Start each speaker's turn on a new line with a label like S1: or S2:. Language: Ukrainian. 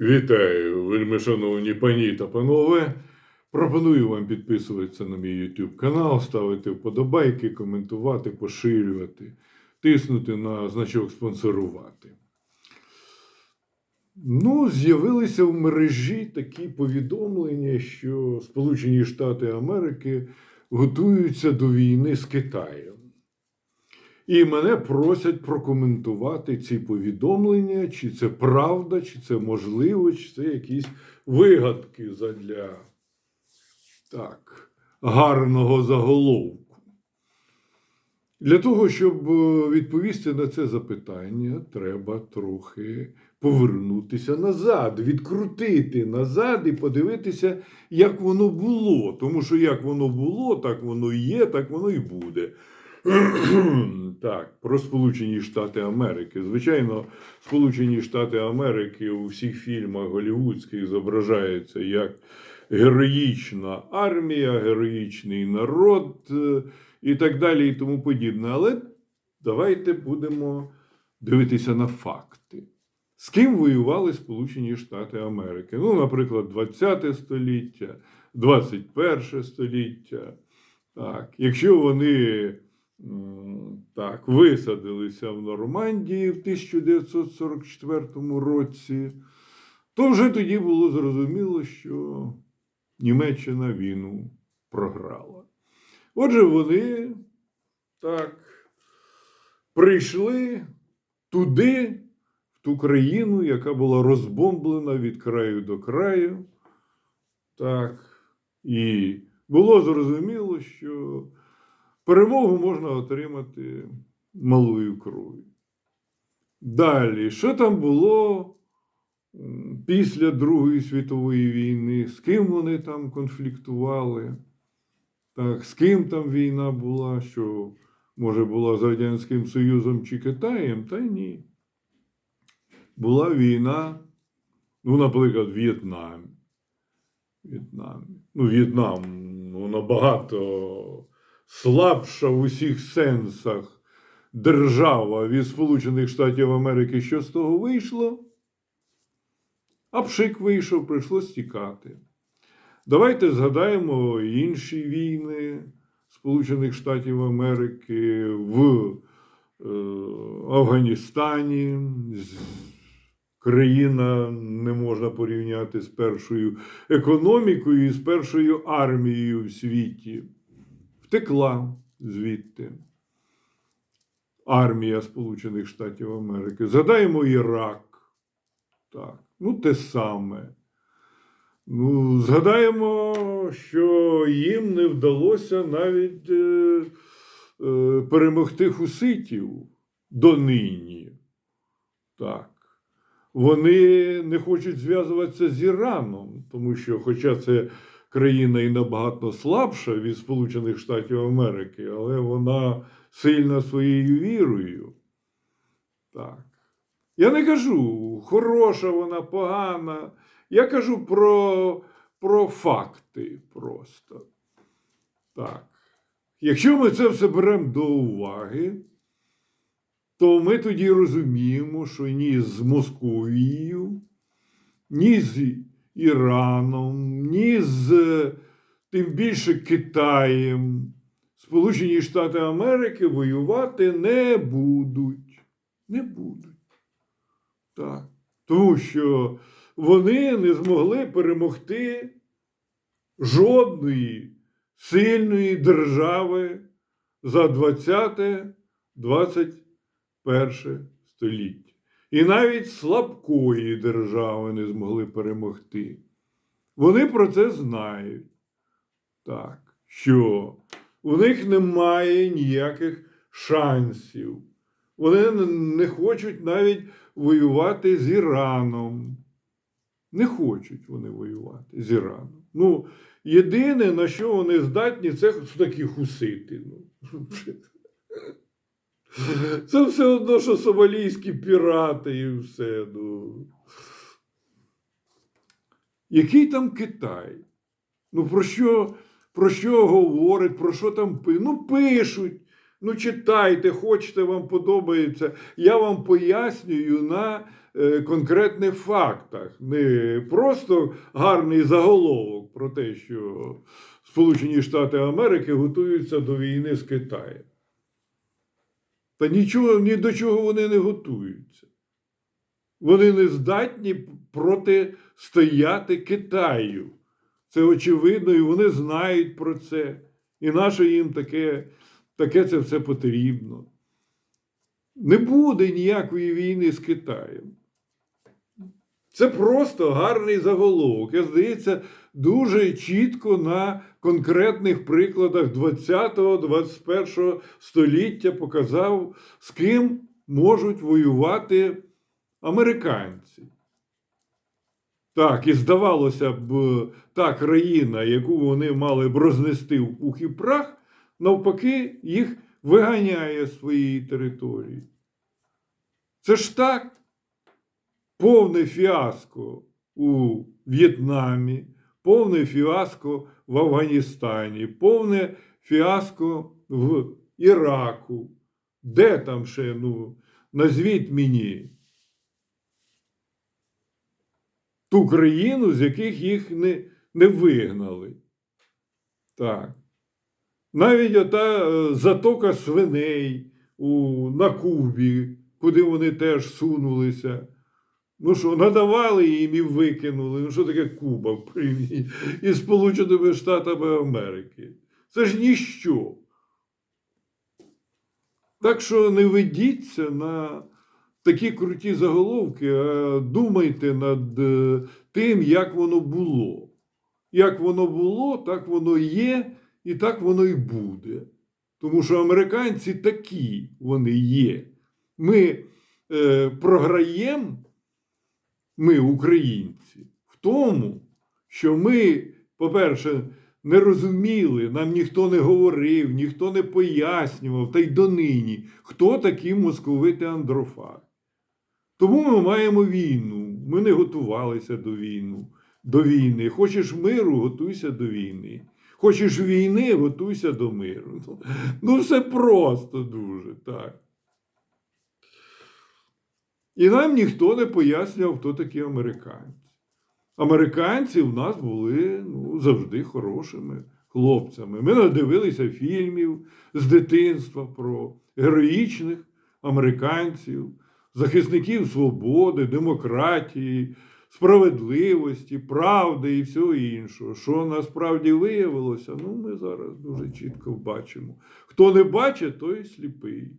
S1: Вітаю, вельми шановні пані та панове. Пропоную вам підписуватися на мій YouTube канал, ставити вподобайки, коментувати, поширювати, тиснути на значок спонсорувати. Ну, з'явилися в мережі такі повідомлення, що Сполучені Штати Америки готуються до війни з Китаєм. І мене просять прокоментувати ці повідомлення, чи це правда, чи це можливо, чи це якісь вигадки задля так, гарного заголовку. Для того, щоб е, відповісти на це запитання, треба трохи повернутися назад, відкрутити назад і подивитися, як воно було. Тому що як воно було, так воно і є, так воно і буде. Так, про Сполучені Штати Америки. Звичайно, Сполучені Штати Америки у всіх фільмах голівудських зображаються як героїчна армія, героїчний народ е, і так далі, і тому подібне. Але давайте будемо дивитися на факти. З ким воювали Сполучені Штати Америки? Ну, наприклад, 20 століття, 21 століття. Так, якщо вони так, висадилися в Нормандії в 1944 році, то вже тоді було зрозуміло, що Німеччина війну програла. Отже, вони так прийшли туди, в ту країну, яка була розбомблена від краю до краю. Так, і було зрозуміло, що перемогу можна отримати малою кров'ю. Далі, що там було після Другої світової війни, з ким вони там конфліктували, так, з ким там війна була, що, може, була з Радянським Союзом чи Китаєм, та ні. Була війна, ну, наприклад, в В'єтнамі. Ну, В'єтнам ну, набагато слабша в усіх сенсах держава від Сполучених Штатів Америки. Що з того вийшло? А пшик вийшов, прийшлось тікати. Давайте згадаємо інші війни Сполучених Штатів Америки в е, Афганістані. Країна не можна порівняти з першою економікою і з першою армією в світі. Втекла звідти армія Сполучених Штатів Америки. Згадаємо Ірак. Так, ну те саме. Ну, згадаємо, що їм не вдалося навіть е, е, перемогти хуситів донині. Так. Вони не хочуть зв'язуватися з Іраном, тому що, хоча це країна і набагато слабша від Сполучених Штатів Америки, але вона сильна своєю вірою. Так. Я не кажу, хороша вона, погана. Я кажу про, про факти просто. Так. Якщо ми це все беремо до уваги, то ми тоді розуміємо, що ні з Московією, ні з Іраном, ні з тим більше Китаєм Сполучені Штати Америки воювати не будуть. Не будуть. Так. Тому що вони не змогли перемогти жодної сильної держави за 20-21 століття. І навіть слабкої держави не змогли перемогти. Вони про це знають. Так, що у них немає ніяких шансів. Вони не хочуть навіть воювати з Іраном. Не хочуть вони воювати з Іраном. Ну, єдине, на що вони здатні, це такі хусити. Ну. Це все одно, що сомалійські пірати і все. Ну. Який там Китай? Ну, про що, про що говорить, про що там пишуть? Ну, пишуть. Ну, читайте, хочете, вам подобається. Я вам пояснюю на е, конкретних фактах, не просто гарний заголовок про те, що Сполучені Штати Америки готуються до війни з Китаєм. Та нічого, ні до чого вони не готуються. Вони не здатні протистояти Китаю. Це очевидно, і вони знають про це. І наше їм таке, таке це все потрібно. Не буде ніякої війни з Китаєм. Це просто гарний заголовок. Я здається, дуже чітко на конкретних прикладах 20-21 століття показав, з ким можуть воювати американці. Так, і здавалося б, та країна, яку вони мали б рознести в пух і прах, навпаки, їх виганяє з своєї території. Це ж так. Повне фіаско у В'єтнамі, повне фіаско в Афганістані, повне фіаско в Іраку. Де там ще, ну, назвіть мені ту країну, з яких їх не, не вигнали. Так. Навіть ота е, затока свиней у, на Кубі, куди вони теж сунулися. Ну що, надавали їм і викинули. Ну що таке Куба в порівнянні із Сполученими Штатами Америки? Це ж ніщо. Так що не ведіться на такі круті заголовки, а думайте над е, тим, як воно було. Як воно було, так воно є, і так воно і буде. Тому що американці такі вони є. Ми е, програємо, ми, українці, в тому, що ми, по-перше, не розуміли, нам ніхто не говорив, ніхто не пояснював, та й донині, хто такі московити андрофаги. Тому ми маємо війну. Ми не готувалися до війни. До війни. Хочеш миру, готуйся до війни. Хочеш війни, готуйся до миру. Ну, Ну, все просто дуже так. І нам ніхто не пояснював, хто такі американці. Американці в нас були ну, завжди хорошими хлопцями. Ми надивилися фільмів з дитинства про героїчних американців, захисників свободи, демократії, справедливості, правди і всього іншого. Що насправді виявилося, ну ми зараз дуже чітко бачимо. Хто не бачить, той сліпий.